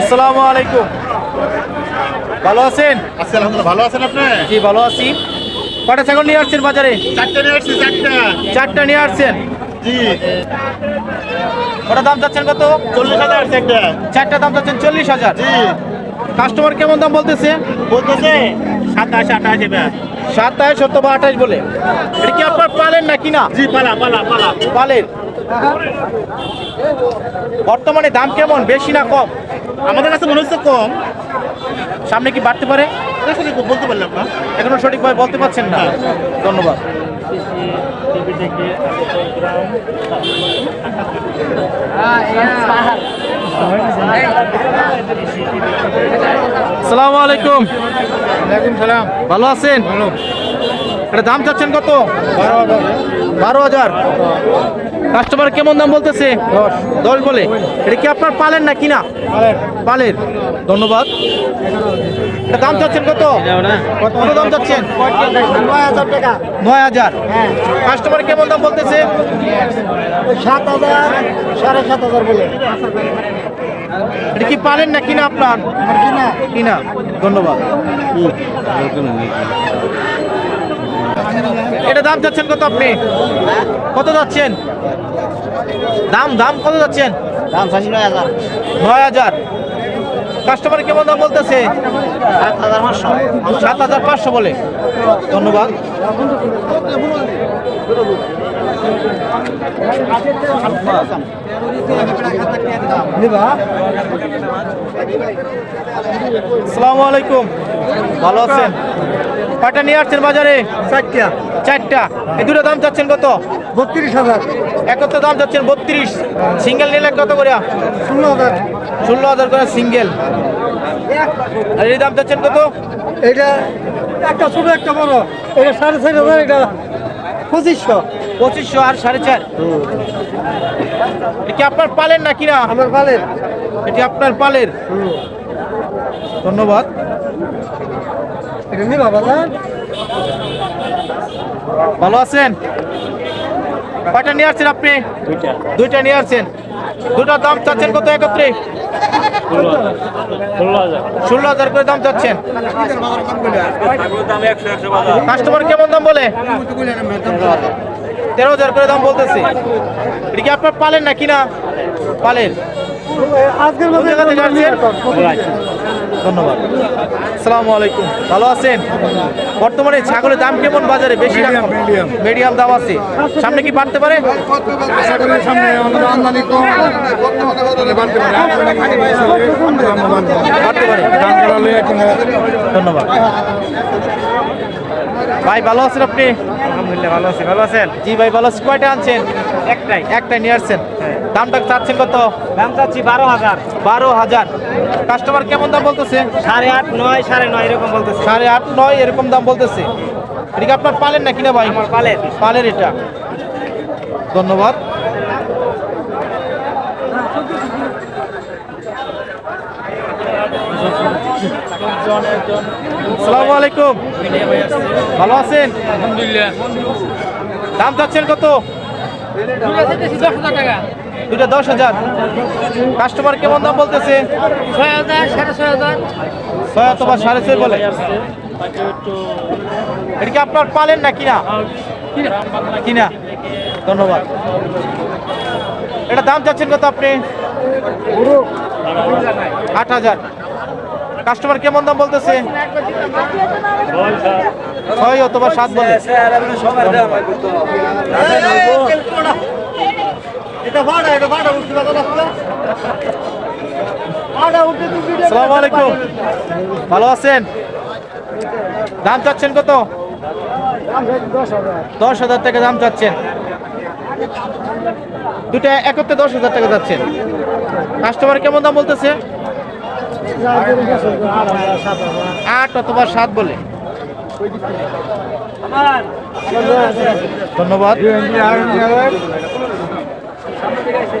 আসসালামু আলাইকুম। ভালো আছেন? আলহামদুলিল্লাহ ভালো আছেন আপনি? জি ভালো আছি। কটা ছাগল নিয়ে আসছেন বাজারে? চারটে নিয়ে আসছি চারটা। চারটা নিয়ে আসছেন? জি। কটা দাম চাচ্ছেন কত? চল্লিশ হাজার চারটা। দাম চাচ্ছেন চল্লিশ হাজার। জি। কাস্টমার কেমন দাম বলতেছে? বলতেছে সাতাশ আঠাশ এবার। সাতাশ সত্য বা আঠাশ বলে। এটা কি আপনার পালেন না কিনা? জি পালা পালা পালা। পালের বর্তমানে দাম কেমন? বেশি না কম? আমাদের কাছে মনে হচ্ছে কম। সামনে কি বাড়তে পারে? বলতে পারলাম না। এখনও সঠিকভাবে বলতে পারছেন না। ধন্যবাদ। সালামু আলাইকুম। সালাম। ভালো আছেন? ভালো। এটা দাম চাচ্ছেন কত? বারো হাজার। বারো হাজার। কাস্টমার কেমন দাম বলতেছে? দশ। দশ বলে। এটা কি আপনার পালেন না? কিনা পালের। ধন্যবাদ। এটা দাম চাচ্ছেন কত? কত দাম চাচ্ছেন? নয় হাজার টাকা। নয় হাজার। কাস্টমার কেমন দাম বলতেছে? সাত হাজার সাড়ে সাত হাজার বলে। এটা কি পালেন না কিনা আপনার কিনা কিনা ধন্যবাদ। এটা দাম যাচ্ছেন কত আপনি? কত যাচ্ছেন? দাম দাম কত যাচ্ছেন? দাম নয় হাজার। কাস্টমার কেমন দাম বলতেছে? সাত হাজার পাঁচশো। বলে। ধন্যবাদ। আসসালামু আলাইকুম। ভালো আছেন? কয়টা নিয়ে আসছেন বাজারে? চারটা। চারটা। এই দুটো দাম চাচ্ছেন কত? বত্রিশ হাজার। একত্র দাম চাচ্ছেন বত্রিশ। সিঙ্গেল নিলে কত করে? ষোলো হাজার। ষোলো হাজার করে সিঙ্গেল। আর এই দাম চাচ্ছেন কত? এটা একটা ছোট একটা বড়। এটা সাড়ে চার হাজার এটা পঁচিশশো। পঁচিশশো আর সাড়ে চার। এটা আপনার পালের না কিনা? আমার পালের। এটি আপনার পালের। ধন্যবাদ। এটা নিবা ভালো আছেন? কয়টা নিয়ে আসছেন আপনি? দুইটা নিয়ে আসছেন। দুটার দাম চাচ্ছেন কত একত্রে? ষোলো হাজার করে দাম চাচ্ছেন। কাস্টমার কেমন দাম বলে? তেরো হাজার করে দাম বলতেছে। এটা কি আপনার পালেন না কিনা? পালের। আজকের ধন্যবাদ। আসসালামু আলাইকুম। ভালো আছেন? বর্তমানে ছাগলের দাম কেমন বাজারে? বেশি? মিডিয়াম দাম আছে। সামনে কি বাড়তে পারে? বাড়তে পারে। ধন্যবাদ। ভাই ভালো আছেন আপনি? আলহামদুলিল্লাহ ভালো আছি। ভালো আছেন? জি ভাই ভালো আছি। কয়টা আনছেন? একটাই। একটাই নিয়ে আসছেন? দামটা চাচ্ছেন কত? দাম চাচ্ছি বারো হাজার। বারো হাজার। কাস্টমার কেমন দাম বলতেছে? সাড়ে আট নয় সাড়ে নয় এরকম বলতেছে। সাড়ে আট নয় এরকম দাম বলতেছে। এটা আপনার পালেন না কিনা ভাই? আমার পালের। পালের এটা। ধন্যবাদ। আসসালামু আলাইকুম। ভালো আছেন? দাম চাচ্ছেন কত? দুটা দশ হাজার। কাস্টমার কেমন দাম বলতেছে? ছয় হাজার সাড়ে ছয় হাজার। ছয় অথবা সাড়ে ছয় বলে। এটা কি আপনার পালেন না কিনা? কিনা। ধন্যবাদ। এটা দাম চাচ্ছেন কত আপনি? আট হাজার। কাস্টমার কেমন দাম বলতেছে? ছয় অথবা সাত বলে। সালাম আলাইকুম। ভালো আছেন? দাম চাচ্ছেন কত? দশ হাজার। টাকা দাম চাচ্ছেন। দুটা একত্রে দশ হাজার টাকা যাচ্ছেন। কাস্টমার কেমন দাম বলতেছে? আট অথবা সাত বলে। ধন্যবাদ।